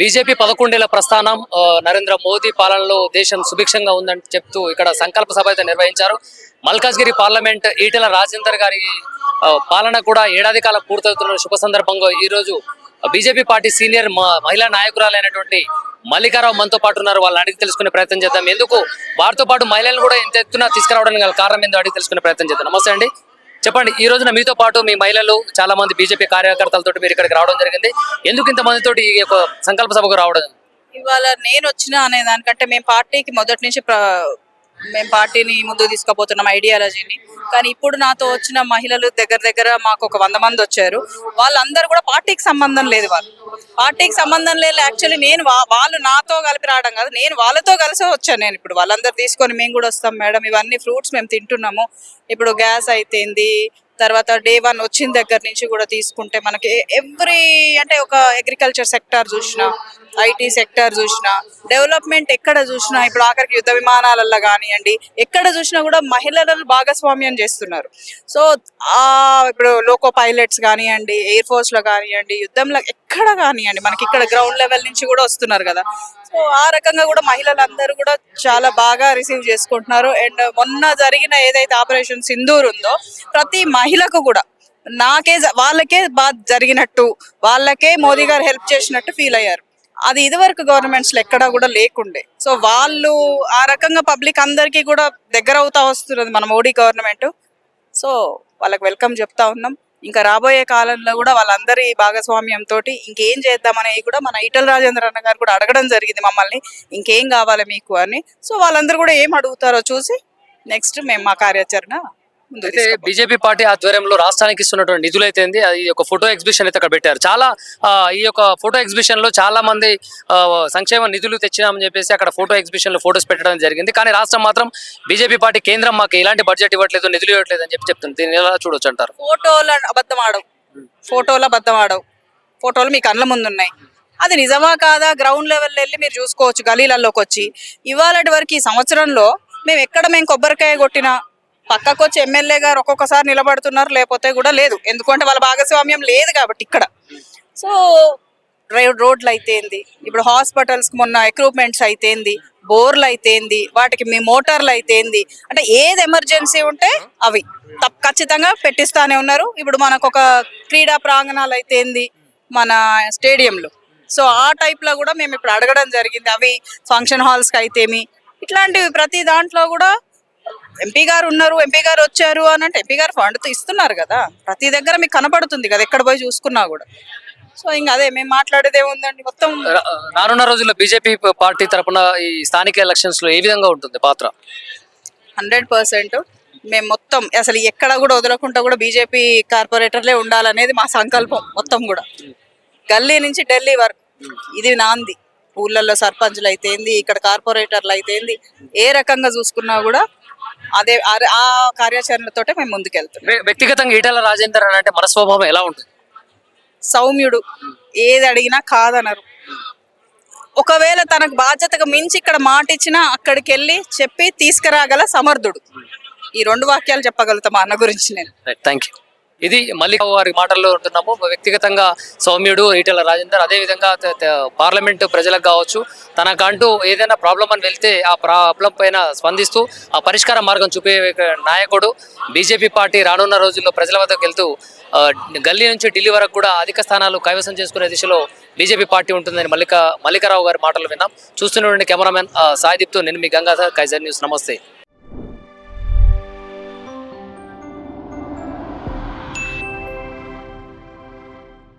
BJP పదకొండేళ్ళ ప్రస్థానం నరేంద్ర మోదీ పాలనలో దేశం సుభిక్షంగా ఉందని చెప్తూ ఇక్కడ సంకల్ప సభ అయితే నిర్వహించారు. మల్కాజ్గిరి పార్లమెంట్ ఈటెల రాజేందర్ గారి పాలన కూడా ఏడాది కాలం పూర్తవుతున్న శుభ సందర్భంగా ఈ రోజు బీజేపీ పార్టీ సీనియర్ మ- మహిళా నాయకురాలైనటువంటి మల్లికారావు మనతో పాటు ఉన్నారు. వాళ్ళని అడిగి తెలుసుకునే ప్రయత్నం చేద్దాం. ఎందుకు? వారితో పాటు మహిళలను కూడా ఎంత ఎత్తున తీసుకురావడానికి గల కారణం ఏందో అడిగి తెలుసుకునే ప్రయత్నం చేద్దాం. నమస్తే అండి. చెప్పండి ఈ రోజున మీతో పాటు మీ మహిళలు చాలా మంది బీజేపీ కార్యకర్తలతో మీరు ఇక్కడికి రావడం జరిగింది. ఎందుకు ఇంత మందితోటి ఈ యొక్క సంకల్ప సభకు రావడం? ఇవాళ నేను వచ్చిన అనే దానికంటే మేము పార్టీకి మొదటి నుంచి మేము పార్టీని ముందుకు తీసుకుపోతున్నాం ఐడియాలజీని. కానీ ఇప్పుడు నాతో వచ్చిన మహిళలు దగ్గర దగ్గర మాకు ఒక వంద మంది వచ్చారు. వాళ్ళందరూ కూడా పార్టీకి సంబంధం లేదు వాళ్ళు. పార్టీకి సంబంధం లేదు. యాక్చువల్లీ నేను వాళ్ళు నాతో కలిపి రావడం కాదు. నేను వాళ్ళతో కలిసి వచ్చాను నేను ఇప్పుడు. వాళ్ళందరూ తీసుకొని మేము కూడా వస్తాం మేడం. ఇవన్నీ ఫ్రూట్స్ మేము తింటున్నాము. ఇప్పుడు గ్యాస్ అయితేంది తర్వాత డే వన్ వచ్చిన దగ్గర నుంచి కూడా తీసుకుంటే మనకి ఎవ్రీ అంటే ఒక అగ్రికల్చర్ సెక్టార్ చూసినా ఐటీ సెక్టార్ చూసినా డెవలప్మెంట్ ఎక్కడ చూసినా ఇప్పుడు ఆఖరికి యుద్ధ విమానాలలో కానివ్వండి ఎక్కడ చూసినా కూడా మహిళలను భాగస్వామ్యం చేస్తున్నారు. సో ఆ ఇప్పుడు లోకో పైలట్స్ కానివ్వండి ఎయిర్ ఫోర్స్లో కానివ్వండి యుద్ధంలో ఎక్కడ కానివ్వండి మనకి ఇక్కడ గ్రౌండ్ లెవెల్ నుంచి కూడా వస్తున్నారు కదా. సో ఆ రకంగా కూడా మహిళలందరూ కూడా చాలా బాగా రిసీవ్ చేసుకుంటున్నారు. అండ్ మొన్న జరిగిన ఏదైతే ఆపరేషన్ సింధూర్ ఉందో ప్రతి మహిళకు కూడా నాకే జ- వాళ్ళకే బాధ జరిగినట్టు వాళ్ళకే మోదీ గారు హెల్ప్ చేసినట్టు ఫీల్ అయ్యారు. అది ఇదివరకు గవర్నమెంట్స్ ఎక్కడా కూడా లేకుండే. సో వాళ్ళు ఆ రకంగా పబ్లిక్ అందరికీ కూడా దగ్గర అవుతా వస్తున్నది మన మోడీ గవర్నమెంట్ సో వాళ్ళకి వెల్కమ్ చెప్తా ఉన్నాం. ఇంకా రాబోయే కాలంలో కూడా వాళ్ళందరి భాగస్వామ్యంతో ఇంకేం చేద్దామనేది కూడా మన ఈటల రాజేంద్ర అన్న గారు కూడా అడగడం జరిగింది మమ్మల్ని ఇంకేం కావాలి మీకు అని. సో వాళ్ళందరూ కూడా ఏం అడుగుతారో చూసి నెక్స్ట్ మేము మా కార్యాచరణ అయితే. బీజేపీ పార్టీ ఆధ్వర్యంలో రాష్ట్రానికి ఇస్తున్నటువంటి నిధులు అయితే అది ఒక ఫోటో ఎగ్జిబిషన్ అయితే అక్కడ పెట్టారు. చాలా ఈ యొక్క ఫోటో ఎగ్జిబిషన్లో చాలా మంది సంక్షేమ నిధులు తెచ్చినామని చెప్పేసి అక్కడ ఫోటో ఎగ్జిబిషన్లో ఫోటోస్ పెట్టడం జరిగింది. కానీ రాష్ట్రం మాత్రం బీజేపీ పార్టీ కేంద్రం మాకు ఎలాంటి బడ్జెట్ ఇవ్వట్లేదు నిధులు ఇవ్వట్లేదు అని చెప్పి చెప్తుంది. దీన్ని ఎలా చూడొచ్చు అంటారు? ఫోటోలు అబద్ధం ఆడవు. ఫోటోలు అబద్ధం ఆడవు. ఫోటోలు మీ కళ్ళ ముందు ఉన్నాయి. అది నిజమా కాదా? గ్రౌండ్ లెవెల్ వెళ్ళి మీరు చూసుకోవచ్చు గలీలలోకి వచ్చి ఇవాళటి వరకు ఈ సంవత్సరంలో మేము ఎక్కడ మేము కొబ్బరికాయ కొట్టినా పక్కకు వచ్చి ఎమ్మెల్యే గారు ఒక్కొక్కసారి నిలబడుతున్నారు లేకపోతే కూడా లేదు. ఎందుకంటే వాళ్ళ భాగస్వామ్యం లేదు కాబట్టి ఇక్కడ. సో రోడ్లు అయితేంది ఇప్పుడు హాస్పిటల్స్ మొన్న ఎక్విప్మెంట్స్ అయితేంది బోర్లు అయితేంది వాటికి మీ మోటార్లు అయితేంది అంటే ఏది ఎమర్జెన్సీ ఉంటే అవి. తప్ప ఖచ్చితంగా పెట్టిస్తానే ఉన్నారు. ఇప్పుడు మనకు ఒక క్రీడా ప్రాంగణాలు అయితేంది మన స్టేడియంలో. సో ఆ టైప్లో కూడా మేము ఇప్పుడు అడగడం జరిగింది. అవి ఫంక్షన్ హాల్స్కి అయితేమి ఇట్లాంటివి ప్రతి దాంట్లో కూడా ఎంపీ గారు ఉన్నారు ఎంపీ గారు వచ్చారు అని అంటే ఎంపీ గారు ఫండ్ ఇస్తున్నారు కదా. ప్రతి దగ్గర మీకు కనపడుతుంది కదా ఎక్కడ పోయి చూసుకున్నా కూడా. సో ఇంకా అదే మేము మాట్లాడేది ఏముందండి మొత్తం రానున్న రోజుల్లో బీజేపీ పార్టీ తరపున ఈ స్థానిక ఎలక్షన్స్లో ఏ విధంగా ఉంటుంది పాత్ర? Hundred percent. మేము మొత్తం అసలు ఎక్కడ కూడా వదలకుండా కూడా బీజేపీ కార్పొరేటర్లే ఉండాలనేది మా సంకల్పం మొత్తం కూడా. గల్లీ నుంచి ఢిల్లీ వరకు. ఇది నాంది. ఊళ్ళల్లో సర్పంచ్లు అయితేంది ఇక్కడ కార్పొరేటర్లు అయితేంది ఏ రకంగా చూసుకున్నా కూడా అదే ఆ- ఆ కార్యాచరణతోటే మేము ముందుకెళ్తున్నాం. వ్య- వ్యక్తిగతంగా ఈటెల రాజేందర్ అని అంటే మన స్వభావం ఎలా ఉంటుంది? సౌమ్యుడు ఏది అడిగినా కాదనరు. ఒకవేళ తనకు బాధ్యతగా మించి ఇక్కడ మాట ఇచ్చినా అక్కడికి వెళ్ళి చెప్పి తీసుకురాగల సమర్థుడు. ఈ రెండు వాక్యాలు చెప్పగలుగుతాం మా అన్న గురించి నేను. థ్యాంక్ యూ ఇది మళ్ళీ వారి మాటల్లో ఉంటున్నాము. వ్యక్తిగతంగా సౌమ్యుడు ఈటల రాజేందర్ అదేవిధంగా పార్లమెంటు ప్రజలకు కావచ్చు తనకంటూ ఏదైనా ప్రాబ్లం అని వెళ్తే ఆ ప్రాబ్లం పైన స్పందిస్తూ ఆ పరిష్కార మార్గం చూపే నాయకుడు బీజేపీ పార్టీ రానున్న రోజుల్లో ప్రజల వద్దకు వెళ్తూ గల్లీ నుంచి ఢిల్లీ వరకు కూడా అధిక స్థానాలు కైవసం చేసుకునే దిశలో బీజేపీ పార్టీ ఉంటుందని మల్లిక మల్లికారావు గారి మాటలు విన్నాం. చూస్తున్నటువంటి కెమెరామెన్ సాయిదీప్తో నేను మీ గంగాధర్ కైజర్ న్యూస్. నమస్తే.